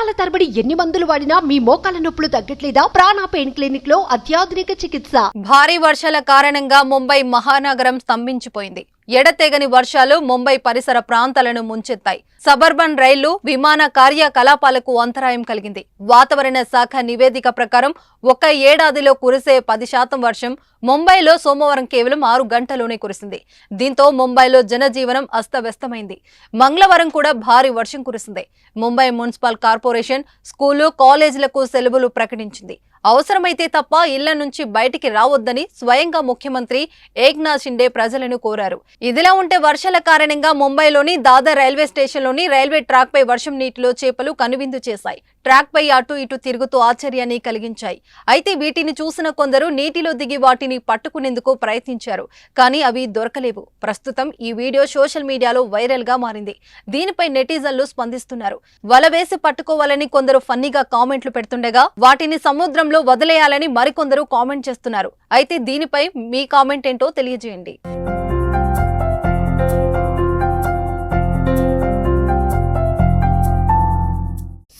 సంవత్సరాల తరబడి ఎన్ని మందులు వాడినా మీ మోకాల నొప్పులు తగ్గట్లేదా? ప్రాణ పెయిన్ క్లినిక్లో అత్యాధునిక చికిత్స. భారీ వర్షాల కారణంగా ముంబై మహానగరం స్తంభించిపోయింది. ఎడతెగని వర్షాలు ముంబై పరిసర ప్రాంతాలను ముంచెత్తాయి. సబర్బన్ రైళ్ళు విమాన కార్యకలాపాలకు అంతరాయం కలిగింది. వాతావరణ శాఖ నివేదిక ప్రకారం ఒక ఏడాదిలో కురిసే పది శాతం వర్షం ముంబైలో సోమవారం కేవలం ఆరు గంటలోనే కురిసింది. దీంతో ముంబైలో జనజీవనం అస్తవ్యస్తమైంది. మంగళవారం కూడా భారీ వర్షం కురిసింది. ముంబై మున్సిపల్ కార్పొరేషన్ స్కూలు కాలేజీలకు సెలవులు ప్రకటించింది. అవసరమైతే తప్ప ఇళ్ళ నుంచి బయటికి రావద్దని స్వయంగా ముఖ్యమంత్రి ఏక్నాథ్ షిండే ప్రజలను కోరారు. ఇదిలా ఉంటే వర్షాల కారణంగా ముంబైలోని దాదర్ రైల్వే స్టేషన్లోని రైల్వే ట్రాక్పై వర్షం నీటిలో చేపలు కనువిందు చేశాయి. ట్రాక్పై అటు ఇటు తిరుగుతూ ఆశ్చర్యాన్ని కలిగించాయి. అయితే వీటిని చూసిన కొందరు నీటిలో దిగి వాటిని పట్టుకునేందుకు ప్రయత్నించారు. కానీ అవి దొరకలేవు. ప్రస్తుతం ఈ వీడియో సోషల్ మీడియాలో వైరల్గా మారింది. దీనిపై నెటిజన్లు స్పందిస్తున్నారు. వల వేసి పట్టుకోవాలని కొందరు ఫన్నీగా కామెంట్లు పెడుతుండగా వాటిని సముద్రంలో వదిలేయాలని మరికొందరు కామెంట్ చేస్తున్నారు. అయితే దీనిపై మీ కామెంట్ ఏంటో తెలియజేయండి.